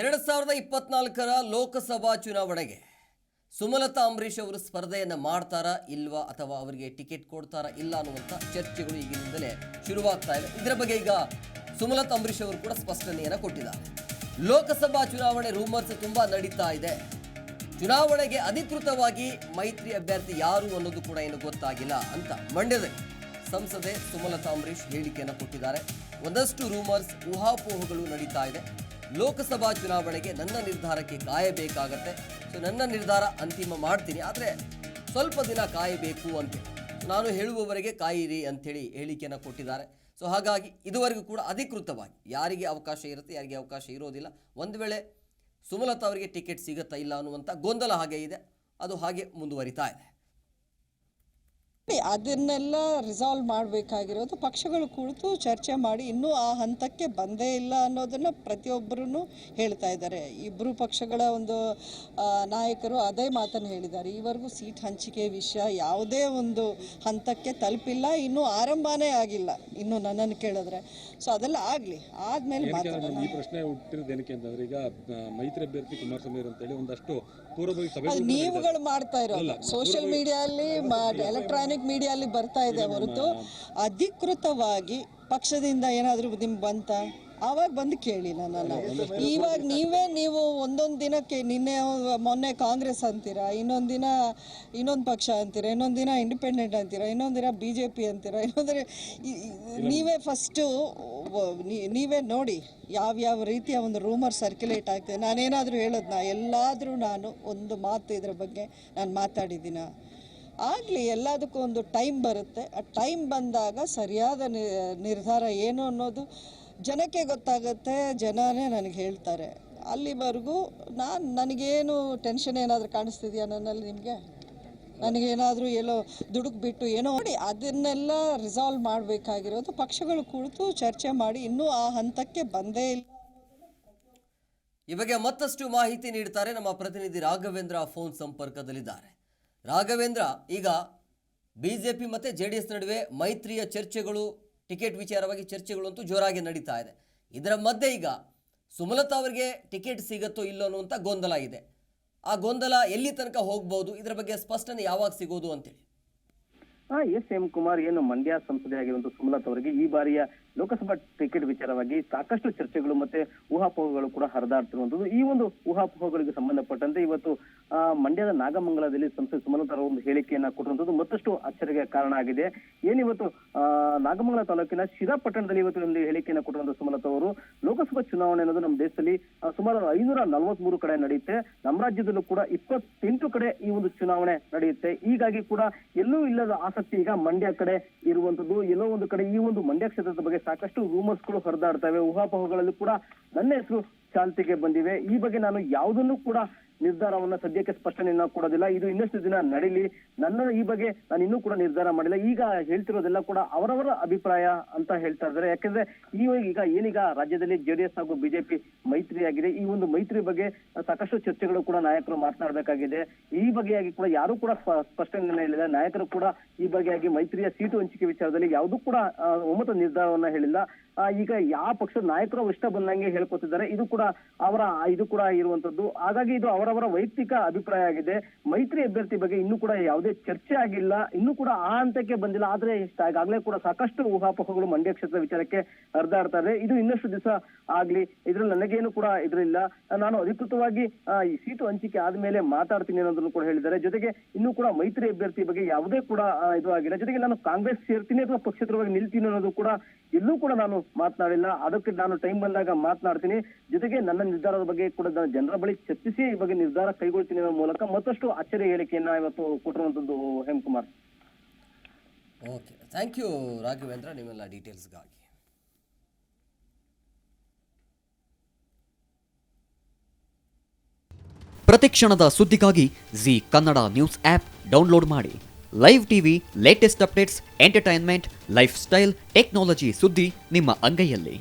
ಎರಡು ಸಾವಿರದ ಇಪ್ಪತ್ನಾಲ್ಕರ ಲೋಕಸಭಾ ಚುನಾವಣೆಗೆ ಸುಮಲತಾ ಅಂಬರೀಷ್ ಅವರು ಸ್ಪರ್ಧೆಯನ್ನು ಮಾಡ್ತಾರಾ ಇಲ್ವಾ ಅಥವಾ ಅವರಿಗೆ ಟಿಕೆಟ್ ಕೊಡ್ತಾರಾ ಇಲ್ಲ ಅನ್ನುವಂಥ ಚರ್ಚೆಗಳು ಈಗಿನಿಂದಲೇ ಶುರುವಾಗ್ತಾ ಇದೆ ಇದರ ಬಗ್ಗೆ ಈಗ ಸುಮಲತಾ ಅಂಬರೀಷ್ ಅವರು ಕೂಡ ಸ್ಪಷ್ಟನೆಯನ್ನು ಕೊಟ್ಟಿದ್ದಾರೆ. ಲೋಕಸಭಾ ಚುನಾವಣೆ ರೂಮರ್ಸ್ ತುಂಬಾ ನಡೀತಾ ಇದೆ. ಚುನಾವಣೆಗೆ ಅಧಿಕೃತವಾಗಿ ಮೈತ್ರಿ ಅಭ್ಯರ್ಥಿ ಯಾರು ಅನ್ನೋದು ಕೂಡ ಏನು ಗೊತ್ತಾಗಿಲ್ಲ ಅಂತ ಮಂಡ್ಯದಲ್ಲಿ ಸಂಸದೆ ಸುಮಲತಾ ಅಂಬರೀಷ್ ಹೇಳಿಕೆಯನ್ನು ಕೊಟ್ಟಿದ್ದಾರೆ. ಒಂದಷ್ಟು ರೂಮರ್ಸ್ ಊಹಾಪೋಹಗಳು ನಡೀತಾ ಇದೆ. ಲೋಕಸಭಾ ಚುನಾವಣೆಗೆ ನನ್ನ ನಿರ್ಧಾರಕ್ಕೆ ಕಾಯಬೇಕಾಗತ್ತೆ. ಸೊ ನನ್ನ ನಿರ್ಧಾರ ಅಂತಿಮ ಮಾಡ್ತೀನಿ. ಆದರೆ ಸ್ವಲ್ಪ ದಿನ ಕಾಯಬೇಕು ಅಂತ. ನಾನು ಹೇಳುವವರೆಗೆ ಕಾಯಿರಿ ಅಂಥೇಳಿ ಹೇಳಿಕೆಯನ್ನು ಕೊಟ್ಟಿದ್ದಾರೆ. ಸೊ ಹಾಗಾಗಿ ಇದುವರೆಗೂ ಕೂಡ ಅಧಿಕೃತವಾಗಿ ಯಾರಿಗೆ ಅವಕಾಶ ಇರುತ್ತೆ, ಯಾರಿಗೆ ಅವಕಾಶ ಇರೋದಿಲ್ಲ. ಒಂದು ವೇಳೆ ಸುಮಲತಾ ಅವರಿಗೆ ಟಿಕೆಟ್ ಸಿಗುತ್ತಾ ಇಲ್ಲ ಅನ್ನುವಂಥ ಗೊಂದಲ ಹಾಗೆ ಇದೆ. ಅದು ಹಾಗೆ ಮುಂದುವರಿತಾ ಇದೆ. ಅದನ್ನೆಲ್ಲ ರಿಸಾಲ್ವ್ ಮಾಡಬೇಕಾಗಿರೋದು ಪಕ್ಷಗಳು ಕುಳಿತು ಚರ್ಚೆ ಮಾಡಿ ಇನ್ನೂ ಆ ಹಂತಕ್ಕೆ ಬಂದೇ ಇಲ್ಲ ಅನ್ನೋದನ್ನು ಪ್ರತಿಯೊಬ್ಬರೂ ಹೇಳ್ತಾ ಇದ್ದಾರೆ. ಇಬ್ಬರು ಪಕ್ಷಗಳ ಒಂದು ನಾಯಕರು ಅದೇ ಮಾತನ್ನು ಹೇಳಿದ್ದಾರೆ. ಈವರೆಗೂ ಸೀಟ್ ಹಂಚಿಕೆ ವಿಷಯ ಯಾವುದೇ ಒಂದು ಹಂತಕ್ಕೆ ತಲುಪಿಲ್ಲ ಇನ್ನೂ ಆರಂಭನೇ ಆಗಿಲ್ಲ ಇನ್ನು ನನ್ನನ್ನು ಕೇಳಿದ್ರೆ. ಸೊ ಅದೆಲ್ಲ ಆಗಲಿ ಆದಮೇಲೆ ಮಾತಾಡೋಣ. ಈ ಪ್ರಶ್ನೆ ಹುಟ್ಟಿರೋದು ಏನಕ್ಕೆ ಅಂತಂದ್ರೆ ಈಗ ಮೈತ್ರಿ ಅಭ್ಯರ್ಥಿ ಕುಮಾರಸ್ವಾಮಿ ಅಂತ ಅಂತೇಳಿ ಒಂದಷ್ಟು ಪೂರ್ವಭಾವಿ ಸಭೆ ನೀವುಗಳು ಮಾಡ್ತಾ ಇರೋದು. ಸೋಷಿಯಲ್ ಮೀಡಿಯಲ್ಲಿ ಎಲೆಕ್ಟ್ರಾನಿಕ್ ಮೀಡಿಯಲ್ಲಿ ಬರ್ತಾ ಇದೆ ಹೊರತು ಅಧಿಕೃತವಾಗಿ ಪಕ್ಷದಿಂದ ಏನಾದರೂ ನಿಮ್ಗೆ ಬಂತ? ಆವಾಗ ಬಂದು ಕೇಳಿ ನಾನು. ಇವಾಗ ನೀವೇ ನೀವು ಒಂದೊಂದು ದಿನಕ್ಕೆ ನಿನ್ನೆ ಮೊನ್ನೆ ಕಾಂಗ್ರೆಸ್ ಅಂತೀರಾ ಇನ್ನೊಂದು ದಿನ ಇನ್ನೊಂದು ಪಕ್ಷ ಅಂತೀರಾ ಇನ್ನೊಂದು ದಿನ ಇಂಡಿಪೆಂಡೆಂಟ್ ಅಂತೀರಾ ಇನ್ನೊಂದು ದಿನ ಬಿ ಜೆ ಪಿ ಅಂತೀರಾ ಇನ್ನೊಂದು ದಿನ ಈ- ಈ- ನೀವೇ ಫಸ್ಟು ನೀವೇ ನೋಡಿ ಯಾವ್ಯಾವ ರೀತಿಯ ಒಂದು ರೂಮರ್ ಸರ್ಕ್ಯುಲೇಟ್ ಆಗ್ತದೆ. ನಾನೇನಾದರೂ ಹೇಳೋದ್ನ? ಎಲ್ಲಾದರೂ ನಾನು ಒಂದು ಮಾತು ಇದ್ರ ಬಗ್ಗೆ ನಾನು ಮಾತಾಡಿದ್ದೀನ? ಆಗಲಿ, ಎಲ್ಲದಕ್ಕೂ ಒಂದು ಟೈಮ್ ಬರುತ್ತೆ. ಆ ಟೈಮ್ ಬಂದಾಗ ಸರಿಯಾದ ನಿರ್ಧಾರ ಏನು ಅನ್ನೋದು ಜನಕ್ಕೆ ಗೊತ್ತಾಗುತ್ತೆ, ಜನನೇ ನನಗೆ ಹೇಳ್ತಾರೆ. ಅಲ್ಲಿವರೆಗೂ ನಾನು, ನನಗೇನು ಟೆನ್ಷನ್ ಏನಾದರೂ ಕಾಣಿಸ್ತಿದೆಯಾ ನನ್ನಲ್ಲಿ ನಿಮಗೆ? ನನಗೇನಾದರೂ ಎಲ್ಲೋ ದುಡುಕ್ ಬಿಟ್ಟು ಏನೋ ನೋಡಿ ಅದನ್ನೆಲ್ಲ ರಿಸಾಲ್ವ್ ಮಾಡಬೇಕಾಗಿರೋದು ಪಕ್ಷಗಳು ಕುಳಿತು ಚರ್ಚೆ ಮಾಡಿ, ಇನ್ನೂ ಆ ಹಂತಕ್ಕೆ ಬಂದೇ ಇಲ್ಲ. ಈ ಬಗ್ಗೆ ಮತ್ತಷ್ಟು ಮಾಹಿತಿ ನೀಡ್ತಾರೆ ನಮ್ಮ ಪ್ರತಿನಿಧಿ ರಾಘವೇಂದ್ರ ಫೋನ್ ಸಂಪರ್ಕದಲ್ಲಿದ್ದಾರೆ. ರಾಘವೇಂದ್ರ, ಈಗ ಬಿ ಜೆ ಪಿ ಮತ್ತು ಜೆ ಡಿ ಎಸ್ ನಡುವೆ ಮೈತ್ರಿಯ ಚರ್ಚೆಗಳು, ಟಿಕೆಟ್ ವಿಚಾರವಾಗಿ ಚರ್ಚೆಗಳು ಅಂತೂ ಜೋರಾಗಿ ನಡೀತಾ ಇದೆ. ಇದರ ಮಧ್ಯೆ ಈಗ ಸುಮಲತಾ ಅವರಿಗೆ ಟಿಕೆಟ್ ಸಿಗತ್ತೋ ಇಲ್ಲೋ ಅನ್ನುವಂಥ ಗೊಂದಲ ಇದೆ. ಆ ಗೊಂದಲ ಎಲ್ಲಿ ತನಕ ಹೋಗ್ಬೋದು? ಇದರ ಬಗ್ಗೆ ಸ್ಪಷ್ಟನೆ ಯಾವಾಗ ಸಿಗೋದು ಅಂತೇಳಿ. ಆ ಎಸ್ ಎಂ ಕುಮಾರ್ ಏನು ಮಂಡ್ಯ ಸಂಸದೆ ಆಗಿರುವಂತಹ ಸುಮಲತಾ ಅವರಿಗೆ ಈ ಬಾರಿಯ ಲೋಕಸಭಾ ಟಿಕೆಟ್ ವಿಚಾರವಾಗಿ ಸಾಕಷ್ಟು ಚರ್ಚೆಗಳು ಮತ್ತೆ ಊಹಾಪೋಹಗಳು ಕೂಡ ಹರಿದಾಡ್ತಿರುವಂತದ್ದು ಈ ಒಂದು ಊಹಾಪೋಹಗಳಿಗೆ ಸಂಬಂಧಪಟ್ಟಂತೆ ಇವತ್ತು ಆ, ಮಂಡ್ಯದ ನಾಗಮಂಗಲದಲ್ಲಿ ಸಂಸದ ಸುಮಲತಾ ಅವರ ಒಂದು ಹೇಳಿಕೆಯನ್ನ ಕೊಟ್ಟಿರುವಂತದ್ದು ಮತ್ತಷ್ಟು ಅಚ್ಚರಿಗೆ ಕಾರಣ ಆಗಿದೆ. ಏನಿವತ್ತು ಆ, ನಾಗಮಂಗಲ ತಾಲೂಕಿನ ಶಿರಾ ಪಟ್ಟಣದಲ್ಲಿ ಇವತ್ತು ಒಂದು ಹೇಳಿಕೆಯನ್ನ ಕೊಟ್ಟಿರುವಂತಹ ಸುಮಲತಾ ಅವರು ಲೋಕಸಭಾ ಚುನಾವಣೆ ಅನ್ನೋದು ನಮ್ಮ ದೇಶದಲ್ಲಿ ಸುಮಾರು ಐನೂರ ನಲವತ್ಮೂರು ಕಡೆ ನಡೆಯುತ್ತೆ. ನಮ್ಮ ರಾಜ್ಯದಲ್ಲೂ ಕೂಡ ಇಪ್ಪತ್ತೆಂಟು ಕಡೆ ಈ ಒಂದು ಚುನಾವಣೆ ನಡೆಯುತ್ತೆ. ಹೀಗಾಗಿ ಕೂಡ ಎಲ್ಲೂ ಇಲ್ಲದ ಆಸಕ್ತಿ ಈಗ ಮಂಡ್ಯ ಕಡೆ ಇರುವಂತದ್ದು, ಎಲ್ಲೋ ಒಂದು ಕಡೆ ಈ ಒಂದು ಮಂಡ್ಯ ಕ್ಷೇತ್ರದ ಬಗ್ಗೆ ಸಾಕಷ್ಟು ರೂಮರ್ಸ್ಗಳು ಹರಿದಾಡ್ತವೆ. ಊಹಾಪೋಹಗಳಲ್ಲಿ ಕೂಡ ನನ್ನ ಹೆಸರು ಚಾಲ್ತಿಗೆ ಬಂದಿವೆ. ಈ ಬಗ್ಗೆ ನಾನು ಯಾವುದನ್ನು ಕೂಡ ನಿರ್ಧಾರವನ್ನ ಸದ್ಯಕ್ಕೆ ಸ್ಪಷ್ಟನೆಯನ್ನ ಕೊಡೋದಿಲ್ಲ. ಇದು ಇನ್ನಷ್ಟು ದಿನ ನಡೀಲಿ. ನನ್ನ ಈ ಬಗ್ಗೆ ನಾನು ಇನ್ನೂ ಕೂಡ ನಿರ್ಧಾರ ಮಾಡಿಲ್ಲ. ಈಗ ಹೇಳ್ತಿರೋದೆಲ್ಲ ಕೂಡ ಅವರವರ ಅಭಿಪ್ರಾಯ ಅಂತ ಹೇಳ್ತಾ ಇದ್ದಾರೆ. ಯಾಕಂದ್ರೆ ಈ ಈಗ ಏನೀಗ ರಾಜ್ಯದಲ್ಲಿ ಜೆಡಿಎಸ್ ಹಾಗೂ ಬಿಜೆಪಿ ಮೈತ್ರಿ ಆಗಿದೆ ಈ ಒಂದು ಮೈತ್ರಿ ಬಗ್ಗೆ ಸಾಕಷ್ಟು ಚರ್ಚೆಗಳು ಕೂಡ ನಾಯಕರು ಮಾತನಾಡಬೇಕಾಗಿದೆ. ಈ ಬಗೆಯಾಗಿ ಕೂಡ ಯಾರು ಕೂಡ ಸ್ಪ- ಸ್ಪಷ್ಟನೆ ಹೇಳಿಲ್ಲ. ನಾಯಕರು ಕೂಡ ಈ ಬಗೆಯಾಗಿ ಮೈತ್ರಿಯ ಸೀಟು ಹಂಚಿಕೆ ವಿಚಾರದಲ್ಲಿ ಯಾವುದೂ ಕೂಡ ಒಮ್ಮತ ನಿರ್ಧಾರವನ್ನ ಹೇಳಿಲ್ಲ. ಈಗ ಯಾವ ಪಕ್ಷದ ನಾಯಕರು ಅವ್ರು ಇಷ್ಟ ಬಂದಂಗೆ ಹೇಳ್ಕೊತಿದ್ದಾರೆ. ಇದು ಕೂಡ ಅವರ, ಇದು ಕೂಡ ಇರುವಂತದ್ದು. ಹಾಗಾಗಿ ಇದು ಅವರವರ ವೈಯಕ್ತಿಕ ಅಭಿಪ್ರಾಯ ಆಗಿದೆ. ಮೈತ್ರಿ ಅಭ್ಯರ್ಥಿ ಬಗ್ಗೆ ಇನ್ನೂ ಕೂಡ ಯಾವುದೇ ಚರ್ಚೆ ಆಗಿಲ್ಲ. ಇನ್ನೂ ಕೂಡ ಆ ಹಂತಕ್ಕೆ ಬಂದಿಲ್ಲ. ಆದ್ರೆ ಈಗಾಗಲೇ ಕೂಡ ಸಾಕಷ್ಟು ಊಹಾಪೋಹಗಳು ಮಂಡ್ಯ ಕ್ಷೇತ್ರ ವಿಚಾರಕ್ಕೆ ಹರಿದಾಡ್ತಾರೆ ಇದು. ಇನ್ನಷ್ಟು ದಿವಸ ಆಗ್ಲಿ. ಇದ್ರಲ್ಲಿ ನನಗೇನು ಕೂಡ ಇದ್ರಿಲ್ಲ. ನಾನು ಅಧಿಕೃತವಾಗಿ ಈ ಸೀಟು ಹಂಚಿಕೆ ಆದ್ಮೇಲೆ ಮಾತಾಡ್ತೀನಿ ಅನ್ನೋದನ್ನು ಕೂಡ ಹೇಳಿದ್ದಾರೆ. ಜೊತೆಗೆ ಇನ್ನೂ ಕೂಡ ಮೈತ್ರಿ ಅಭ್ಯರ್ಥಿ ಬಗ್ಗೆ ಯಾವುದೇ ಕೂಡ ಇದು ಆಗಿಲ್ಲ. ಜೊತೆಗೆ ನಾನು ಕಾಂಗ್ರೆಸ್ ಸೇರ್ತೀನಿ ಅಥವಾ ಪಕ್ಷೇತರವಾಗಿ ನಿಲ್ತೀನಿ ಅನ್ನೋದು ಕೂಡ ಎಲ್ಲೂ ಕೂಡ ನಾನು ಮಾತನಾಡಿಲ್ಲ. ಅದಕ್ಕೆ ನಾನು ಟೈಮ್ ಬಂದಾಗ ಮಾತನಾಡ್ತೀನಿ. ಜೊತೆಗೆ ನನ್ನ ನಿರ್ಧಾರದ ಬಗ್ಗೆ ಕೂಡ ಜನರ ಬಳಿ ಚರ್ಚಿಸಿ ಈ ಬಗ್ಗೆ ನಿರ್ಧಾರ ಕೈಗೊಳ್ತೀನಿ ಅನ್ನೋ ಮೂಲಕ ಮತ್ತಷ್ಟು ಅಚ್ಚರಿ ಹೇಳಿಕೆಯನ್ನ ಇವತ್ತು ಕೊಟ್ಟಿರುವಂತದ್ದು Hemakumar. Okay thank you Raghavendra ನಿಮ್ಮೆಲ್ಲ ಡೀಟೇಲ್ಸ್ಗಾಗಿ ಪ್ರತಿಕ್ಷಣದ ಸುದ್ದಿಗಾಗಿ Zee Kannada news app download ಮಾಡಿ. Live TV latest updates entertainment lifestyle technology ಸುದ್ದಿ ನಿಮ್ಮ ಅಂಗೈಯಲ್ಲಿ.